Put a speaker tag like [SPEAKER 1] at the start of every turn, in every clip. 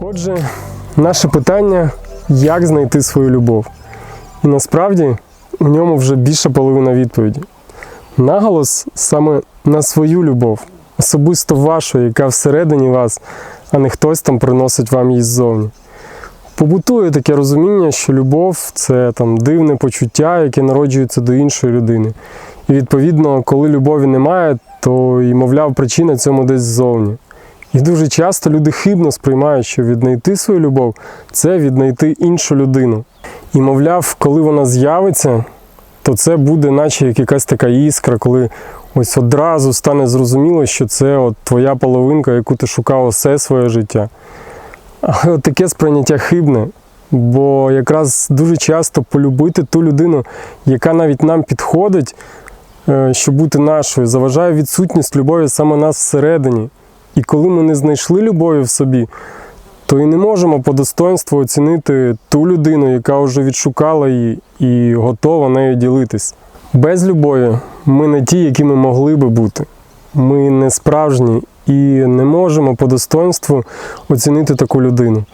[SPEAKER 1] Отже, наше питання як знайти свою любов? І насправді у ньому вже більша половина відповіді. Наголос саме на свою любов, особисто вашу, яка всередині вас, а не хтось там приносить вам її ззовні. Побутує таке розуміння, що любов це там дивне почуття, яке народжується до іншої людини. І відповідно, коли любові немає, то і, мовляв, причина цьому десь ззовні. І дуже часто люди хибно сприймають, що віднайти свою любов це віднайти іншу людину. І, мовляв, коли вона з'явиться, то це буде, наче як якась така іскра, коли ось одразу стане зрозуміло, що це от твоя половинка, яку ти шукав все своє життя. Але от таке сприйняття хибне, бо якраз дуже часто полюбити ту людину, яка навіть нам підходить, е, щоб бути нашою, заважає відсутність любові саме нас всередині. І коли ми не знайшли любові в собі, то і не можемо по достоинству оцінити ту людину, яка вже відшукала її і готова нею ділитись. Без любові ми не ті, якими могли би бути. Ми не справжні і не можемо по достоинству оцінити таку людину.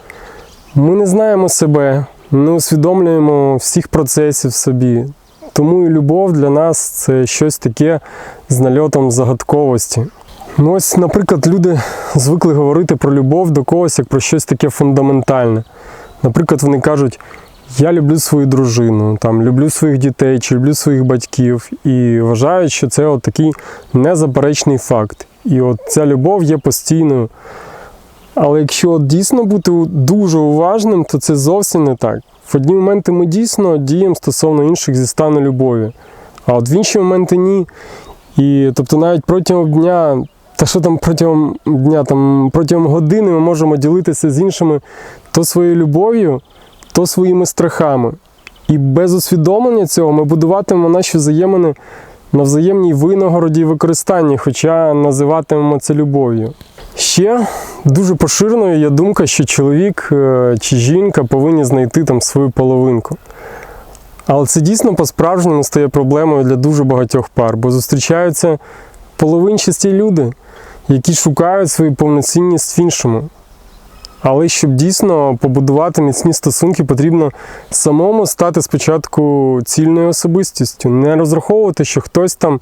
[SPEAKER 1] Ми не знаємо себе, не усвідомлюємо всіх процесів собі. Тому і любов для нас це щось таке з нальотом загадковості. Ну ось, наприклад, люди звикли говорити про любов до когось як про щось таке фундаментальне. Наприклад, вони кажуть, я люблю свою дружину, там, люблю своїх дітей чи люблю своїх батьків, і вважають, що це от такий незаперечний факт. І от ця любов є постійною. Але якщо от дійсно бути дуже уважним, то це зовсім не так. В одні моменти ми дійсно діємо стосовно інших зі стану любові, а от в інші моменти ні. І тобто навіть протягом дня, та що там протягом дня, там протягом години ми можемо ділитися з іншими то своєю любов'ю, то своїми страхами. І без усвідомлення цього ми будуватимемо наші взаємини на взаємній винагороді і використанні, хоча називатимемо це любов'ю. Ще дуже поширеною є думка, що чоловік е, чи жінка повинні знайти там свою половинку. Але це дійсно по-справжньому стає проблемою для дуже багатьох пар, бо зустрічаються половинчасті люди, які шукають свою повноцінність в іншому. Але щоб дійсно побудувати міцні стосунки, потрібно самому стати спочатку цільною особистістю, не розраховувати, що хтось там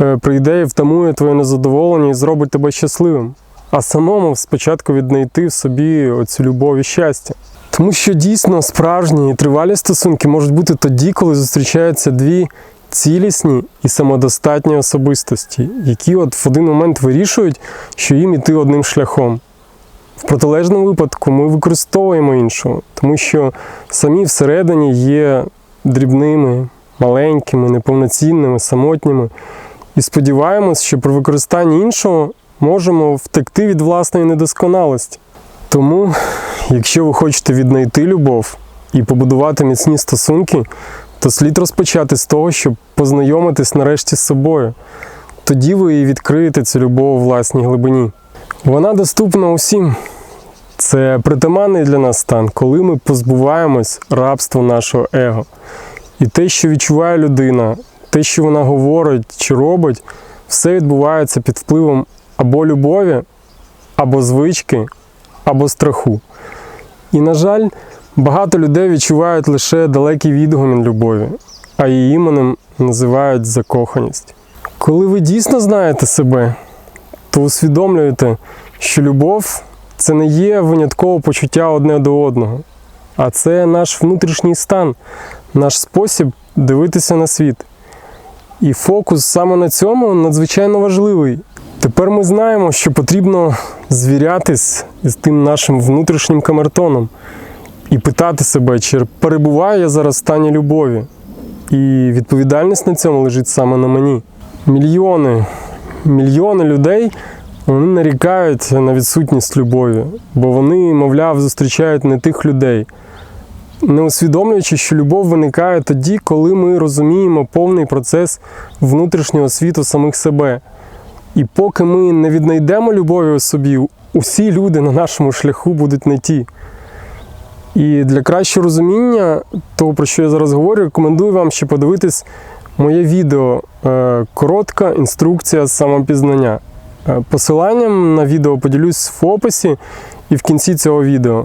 [SPEAKER 1] е, прийде і втамує твоє незадоволення і зробить тебе щасливим, а самому спочатку віднайти в собі оцю любов і щастя. Тому що дійсно справжні і тривалі стосунки можуть бути тоді, коли зустрічаються дві цілісні і самодостатні особистості, які от в один момент вирішують, що їм іти одним шляхом. В протилежному випадку ми використовуємо іншого, тому що самі всередині є дрібними, маленькими, неповноцінними, самотніми. І сподіваємось, що при використанні іншого можемо втекти від власної недосконалості. Тому, якщо ви хочете віднайти любов і побудувати міцні стосунки, то слід розпочати з того, щоб познайомитись нарешті з собою. Тоді ви і відкриєте цю любов у власній глибині. Вона доступна усім. Це притаманний для нас стан, коли ми позбуваємось рабства нашого его. І те, що відчуває людина, те, що вона говорить чи робить, все відбувається під впливом або любові, або звички, або страху. І, на жаль, багато людей відчувають лише далекий відгомін любові, а її іменем називають закоханість. Коли ви дійсно знаєте себе, то усвідомлюєте, що любов це не є винятково почуття одне до одного, а це наш внутрішній стан, наш спосіб дивитися на світ. І фокус саме на цьому надзвичайно важливий. Тепер ми знаємо, що потрібно звірятись з тим нашим внутрішнім камертоном і питати себе, чи перебуваю я зараз в стані любові. І відповідальність на цьому лежить саме на мені. Мільйони, мільйони людей вони нарікають на відсутність любові, бо вони, мовляв, зустрічають не тих людей, не усвідомлюючи, що любов виникає тоді, коли ми розуміємо повний процес внутрішнього світу самих себе. І поки ми не віднайдемо любові у собі, усі люди на нашому шляху будуть не ті. І для кращого розуміння того, про що я зараз говорю, рекомендую вам ще подивитись моє відео е, коротка інструкція з самопізнання. Е, Посиланням на відео поділюсь в описі, і в кінці цього відео.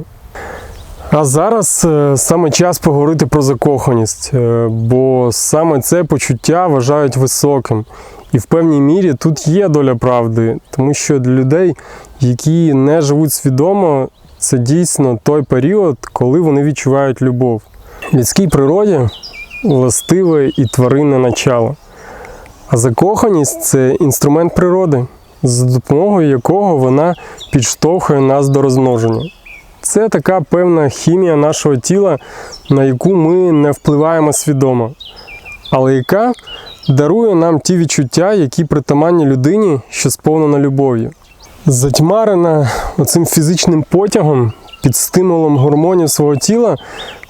[SPEAKER 1] А зараз е, саме час поговорити про закоханість, бо саме це почуття вважають високим. І в певній мірі тут є доля правди, тому що для людей, які не живуть свідомо, це дійсно той період, коли вони відчувають любов. В Людській природі властиве і тваринне начало. А закоханість це інструмент природи, за допомогою якого вона підштовхує нас до розмноження. Це така певна хімія нашого тіла, на яку ми не впливаємо свідомо, але яка дарує нам ті відчуття, які притаманні людині, що сповнена любов'ю. Затьмарена оцим фізичним потягом під стимулом гормонів свого тіла,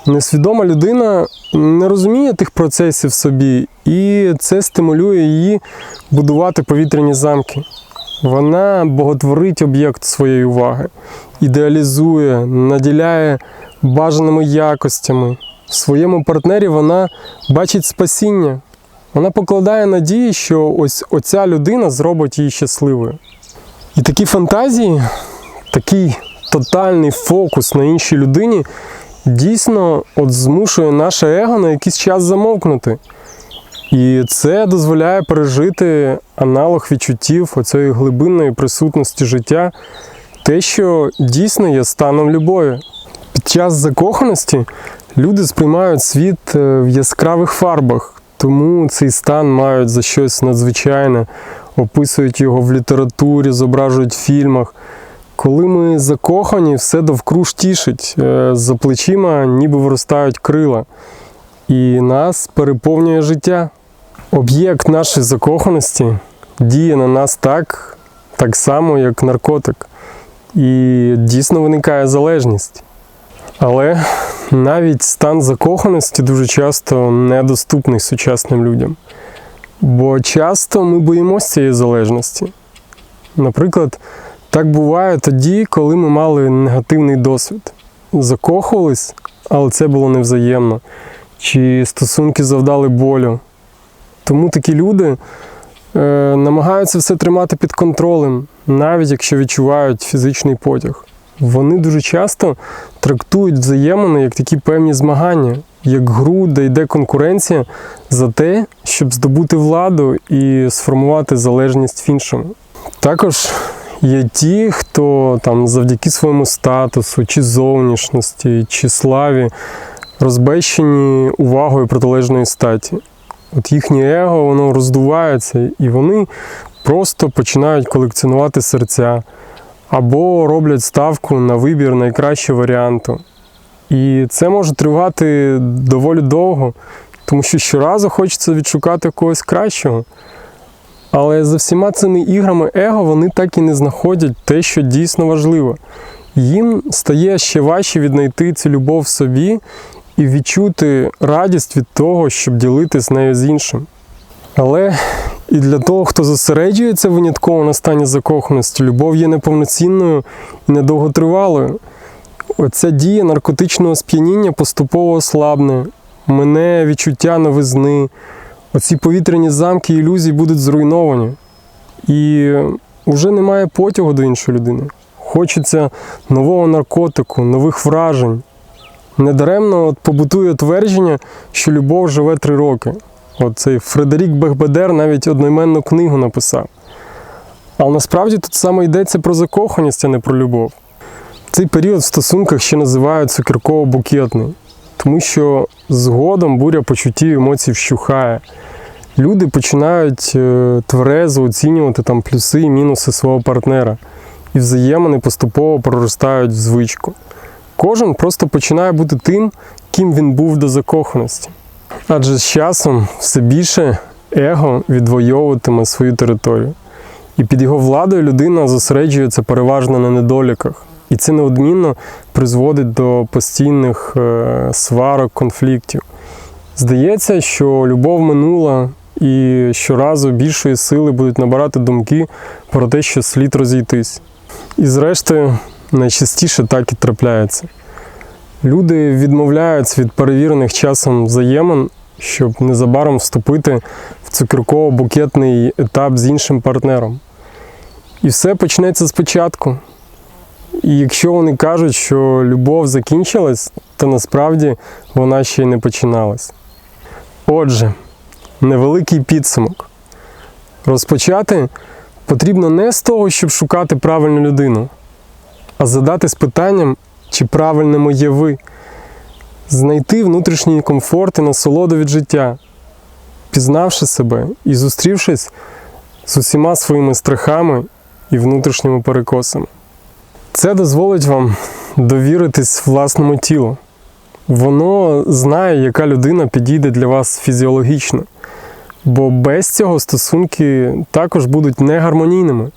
[SPEAKER 1] несвідома людина не розуміє тих процесів в собі, і це стимулює її будувати повітряні замки. Вона боготворить об'єкт своєї уваги, ідеалізує, наділяє бажаними якостями. В своєму партнері вона бачить спасіння. Вона покладає надії, що ось оця людина зробить її щасливою. І такі фантазії, такий тотальний фокус на іншій людині дійсно от змушує наше его на якийсь час замовкнути. І це дозволяє пережити аналог відчуттів оцієї глибинної присутності життя, те, що дійсно є станом любові. Під час закоханості люди сприймають світ е, в яскравих фарбах, тому цей стан мають за щось надзвичайне, описують його в літературі, зображують в фільмах. Коли ми закохані, все довкруж тішить, е, за плечима ніби виростають крила, і нас переповнює життя. Об'єкт нашої закоханості діє на нас так, так само, як наркотик. І дійсно виникає залежність. Але навіть стан закоханості дуже часто недоступний сучасним людям. Бо часто ми боїмося цієї залежності. Наприклад, так буває тоді, коли ми мали негативний досвід. Закохувались, але це було невзаємно. Чи стосунки завдали болю. Тому такі люди е, намагаються все тримати під контролем, навіть якщо відчувають фізичний потяг. Вони дуже часто трактують взаємини як такі певні змагання, як гру, де йде конкуренція за те, щоб здобути владу і сформувати залежність в іншому. Також є ті, хто там завдяки своєму статусу, чи зовнішності, чи славі розбещені увагою протилежної статі. От їхнє его воно роздувається, і вони просто починають колекціонувати серця або роблять ставку на вибір найкращого варіанту. І це може тривати доволі довго, тому що щоразу хочеться відшукати когось кращого. Але за всіма цими іграми его вони так і не знаходять те, що дійсно важливо. Їм стає ще важче віднайти цю любов в собі і відчути радість від того, щоб ділитись нею з іншим. Але і для того, хто зосереджується винятково на стані закоханості, любов є неповноцінною і недовготривалою. Оця дія наркотичного сп'яніння поступово ослабне, мене відчуття новизни, оці повітряні замки ілюзій будуть зруйновані. І вже немає потягу до іншої людини. Хочеться нового наркотику, нових вражень. Недаремно от побутує твердження, що любов живе три роки. От цей Фредерік Бехбедер навіть одноіменну книгу написав. Але насправді тут саме йдеться про закоханість, а не про любов. Цей період в стосунках ще називають цукерково-букетний, тому що згодом буря почуттів емоцій вщухає. Люди починають е, тверезо оцінювати там плюси і мінуси свого партнера, і взаємини поступово проростають в звичку. Кожен просто починає бути тим, ким він був до закоханості. Адже з часом все більше его відвоюватиме свою територію. І під його владою людина зосереджується переважно на недоліках. І це неодмінно призводить до постійних е, сварок, конфліктів. Здається, що любов минула, і щоразу більшої сили будуть набирати думки про те, що слід розійтись. І зрештою, найчастіше так і трапляється. Люди відмовляються від перевірених часом взаємин, щоб незабаром вступити в цукерково-букетний етап з іншим партнером. І все почнеться спочатку. І якщо вони кажуть, що любов закінчилась, то насправді вона ще й не починалась. Отже, невеликий підсумок. Розпочати потрібно не з того, щоб шукати правильну людину, а задатись питанням, чи правильними є ви, знайти внутрішній комфорт і насолоду від життя, пізнавши себе і зустрівшись з усіма своїми страхами і внутрішніми перекосами. Це дозволить вам довіритись власному тілу. Воно знає, яка людина підійде для вас фізіологічно, бо без цього стосунки також будуть негармонійними.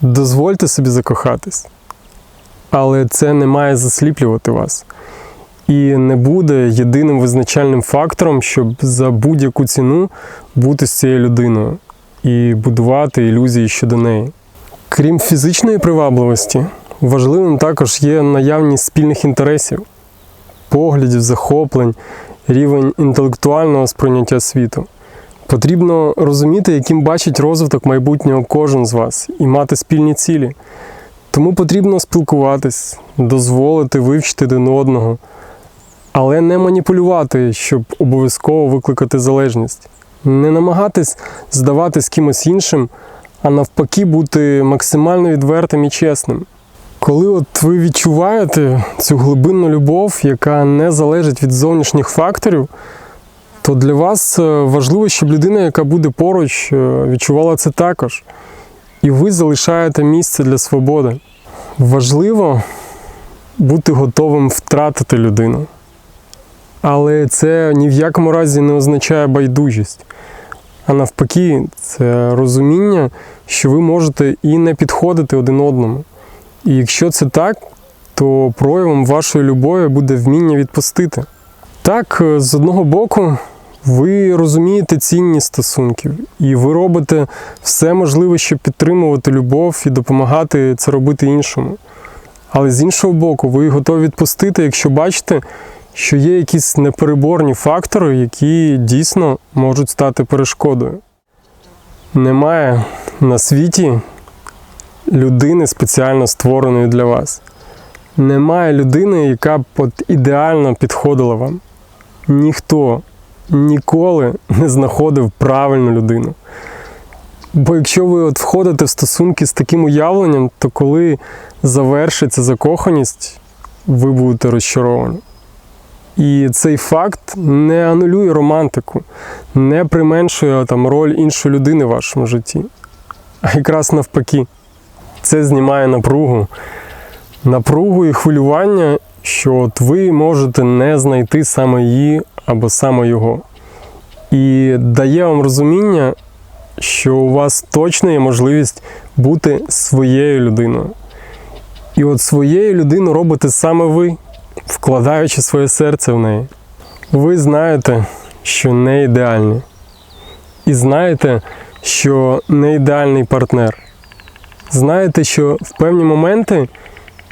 [SPEAKER 1] Дозвольте собі закохатись. Але це не має засліплювати вас і не буде єдиним визначальним фактором, щоб за будь-яку ціну бути з цією людиною і будувати ілюзії щодо неї. Крім фізичної привабливості, важливим також є наявність спільних інтересів, поглядів, захоплень, рівень інтелектуального сприйняття світу. Потрібно розуміти, яким бачить розвиток майбутнього кожен з вас, і мати спільні цілі. Тому потрібно спілкуватись, дозволити вивчити один одного, але не маніпулювати, щоб обов'язково викликати залежність, не намагатись здаватись кимось іншим, а навпаки, бути максимально відвертим і чесним. Коли от ви відчуваєте цю глибинну любов, яка не залежить від зовнішніх факторів, то для вас е, важливо, щоб людина, яка буде поруч, е, відчувала це також. І ви залишаєте місце для свободи. Важливо бути готовим втратити людину. Але це ні в якому разі не означає байдужість. А навпаки, це розуміння, що ви можете і не підходити один одному. І якщо це так, то проявом вашої любові буде вміння відпустити. Так, е, з одного боку, ви розумієте цінність стосунків, і ви робите все можливе, щоб підтримувати любов і допомагати це робити іншому. Але з іншого боку, ви готові відпустити, якщо бачите, що є якісь непереборні фактори, які дійсно можуть стати перешкодою. Немає на світі людини спеціально створеної для вас. Немає людини, яка б ідеально підходила вам. Ніхто ніколи не знаходив правильну людину. Бо якщо ви от входите в стосунки з таким уявленням, то коли завершиться закоханість, ви будете розчаровані. І цей факт не анулює романтику, не применшує там роль іншої людини в вашому житті. А якраз навпаки, це знімає напругу, напругу і хвилювання, що от ви можете не знайти саме її або саме його. І дає вам розуміння, що у вас точно є можливість бути своєю людиною. І от своєю людиною робите саме ви, вкладаючи своє серце в неї. Ви знаєте, що не ідеальні. І знаєте, що не ідеальний партнер. Знаєте, що в певні моменти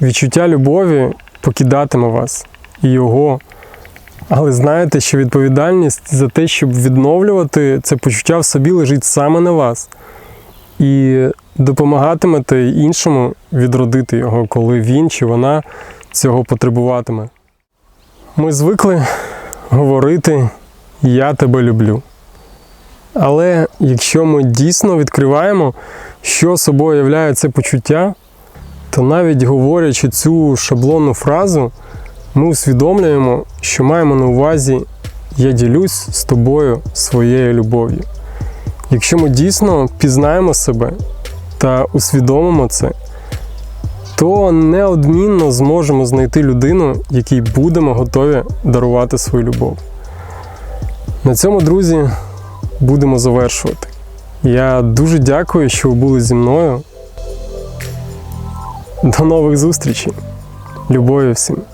[SPEAKER 1] відчуття любові покидатиме вас і його. Але знаєте, що відповідальність за те, щоб відновлювати це почуття в собі лежить саме на вас. І допомагатимете іншому відродити його, коли він чи вона цього потребуватиме. Ми звикли говорити Я тебе люблю. Але якщо ми дійсно відкриваємо, що собою являє це почуття, то навіть говорячи цю шаблонну фразу, ми усвідомлюємо, що маємо на увазі Я ділюсь з тобою своєю любов'ю. Якщо ми дійсно пізнаємо себе та усвідомимо це, то неодмінно зможемо знайти людину, якій будемо готові дарувати свою любов. На цьому, друзі, будемо завершувати. Я дуже дякую, що ви були зі мною. До нових зустрічей. Любові всім!